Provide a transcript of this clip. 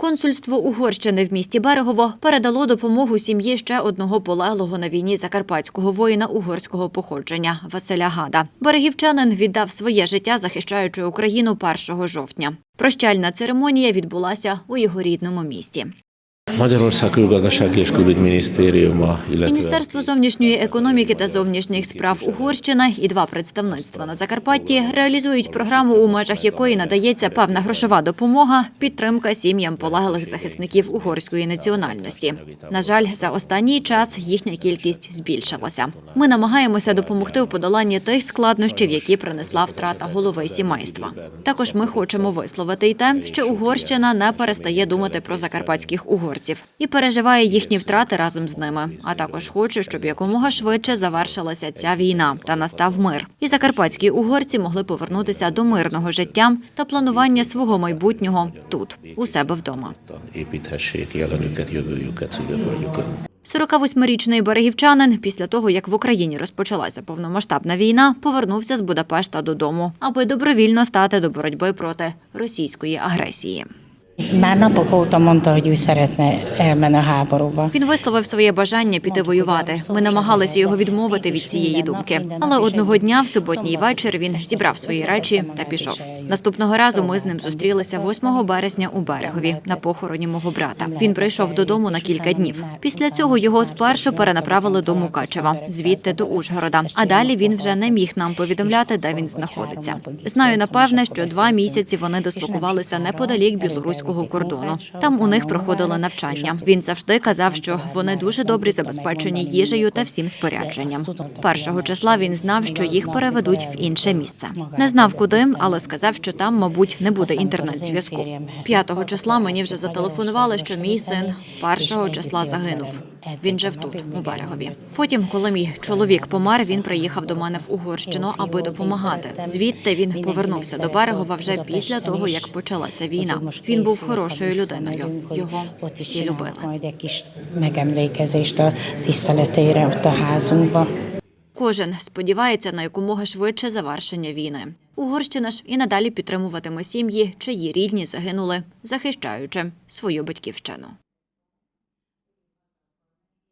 Консульство Угорщини в місті Берегово передало допомогу сім'ї ще одного полеглого на війні закарпатського воїна угорського походження Василя Гада. Берегівчанин віддав своє життя, захищаючи Україну 1 жовтня. Прощальна церемонія відбулася у його рідному місті. Magyarország külgazdasági és külügyminisztériuma, illetve Міністерство зовнішньої економіки та зовнішніх справ Угорщина і два представництва на Закарпатті реалізують програму, у межах якої надається певна грошова допомога, підтримка сім'ям полеглих захисників угорської національності. На жаль, за останній час їхня кількість збільшилася. Ми намагаємося допомогти у подоланні тих складнощів, які принесла втрата голови сімейства. Також ми хочемо висловити й те, що Угорщина не перестає думати про закарпатських угорців і переживає їхні втрати разом з ними. А також хоче, щоб якомога швидше завершилася ця війна та настав мир. І закарпатські угорці могли повернутися до мирного життя та планування свого майбутнього тут, у себе вдома. építhessék jelenüket, 48-річний берегівчанин після того, як в Україні розпочалася повномасштабна війна, повернувся з Будапешта додому, аби добровільно стати до боротьби проти російської агресії. Már napok óta mondta, hogy ő szeretne elmenni. Він висловив своє бажання піти воювати. Ми намагалися його відмовити від цієї думки. Але одного дня, в суботній вечір, він зібрав свої речі та пішов. Наступного разу ми з ним зустрілися 8 березня у берегові на похороні мого брата. Він прийшов додому на кілька днів. Після цього його спершу перенаправили до Мукачева, звідти до Ужгорода. А далі він вже не міг нам повідомляти, де він знаходиться. Знаю напевне, що два місяці вони дислокувалися неподалік білоруського кордону. Там у них проходили навчання. Він завжди казав, що вони дуже добре забезпечені їжею та всім спорядженням. Першого числа він знав, що їх переведуть в інше місце. Не знав куди, але сказав, що там, мабуть, не буде інтернет-зв'язку. П'ятого числа мені вже зателефонували, що мій син першого числа загинув. Він жив тут, у берегові. Потім, коли мій чоловік помер, він приїхав до мене в Угорщину, аби допомагати. Звідти він повернувся до берегова вже після того, як почалася війна. Він був хорошою людиною. Його всі любили. Кожен сподівається на якомога швидше завершення війни. Угорщина ж і надалі підтримуватиме сім'ї, чиї рідні загинули, захищаючи свою батьківщину.